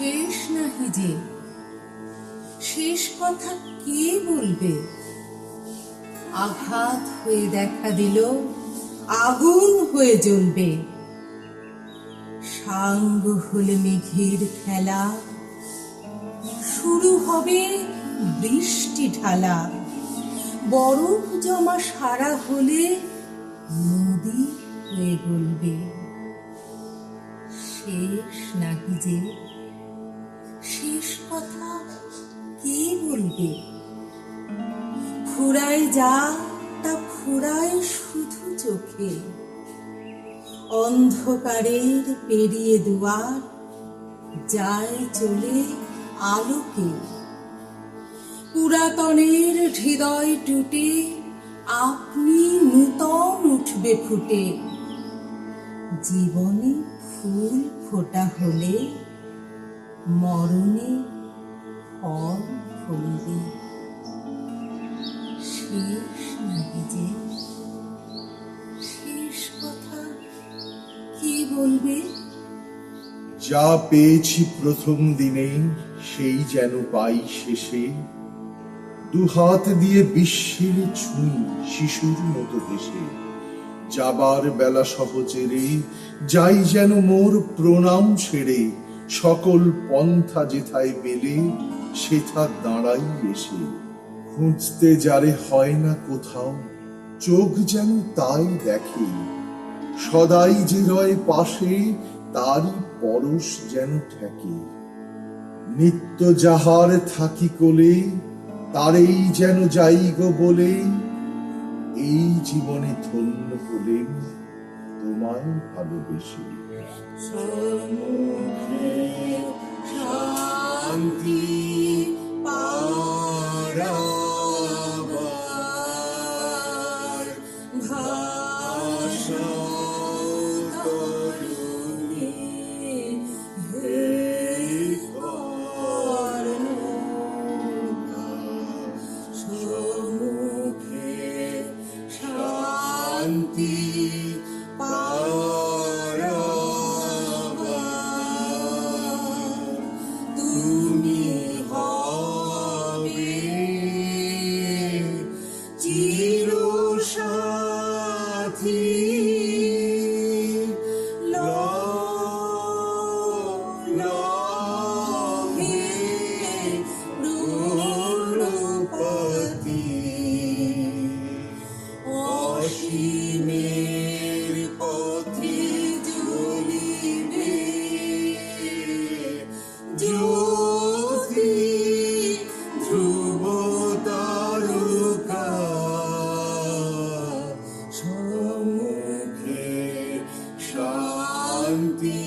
শেষ নাহি যে। শেষ কথা কে বলবে? আঘাত হয়ে দেখা দিল, আগুন হয়ে জ্বলবে। সাঙ্গ হলে মেঘের খেলা, শুরু হবে বৃষ্টি ঢালা। বরফ জমা সারা হলে নদী হয়ে গলবে। শেষ নাকি যে। কথা কে বলবে? ফুরায় যা, তা ফুরায় শুধু চোখে। অন্ধকারের পেরিয়ে দুয়ার, যায় চলে আলোকে। পুরাতনের হৃদয় টুটে, আপনি নূতন উঠবে ফুটে। জীবনে ফুল ফোটা হলে মরণে ফল ফলবে শেষ নাহি যে। শেষ কথা কি বলবে? যা পেয়েছি প্রথম দিনে, সেই যেন পাই শেষে। দুহাত দিয়ে বিশ্বের ছুঁই শিশুর মতো হেসে যাবার বেলা সহচেরে, যাই যেন মোর প্রণাম সেরে সকল পন্থা যেথায় মেলে, সেথা দাঁড়াই এসে। খুঁজতে যারে হয় না কোথাও, চোখ যেন তাই দেখে। সদাই যে রয় পাশে, তারই পরশ যেন ঠেকে। নিত্য যাহার থাকি কোলে, তারেই যেন যাই গো বলে। এই জীবনে ধন্য হলেন তোমায় ভালোবেসে ante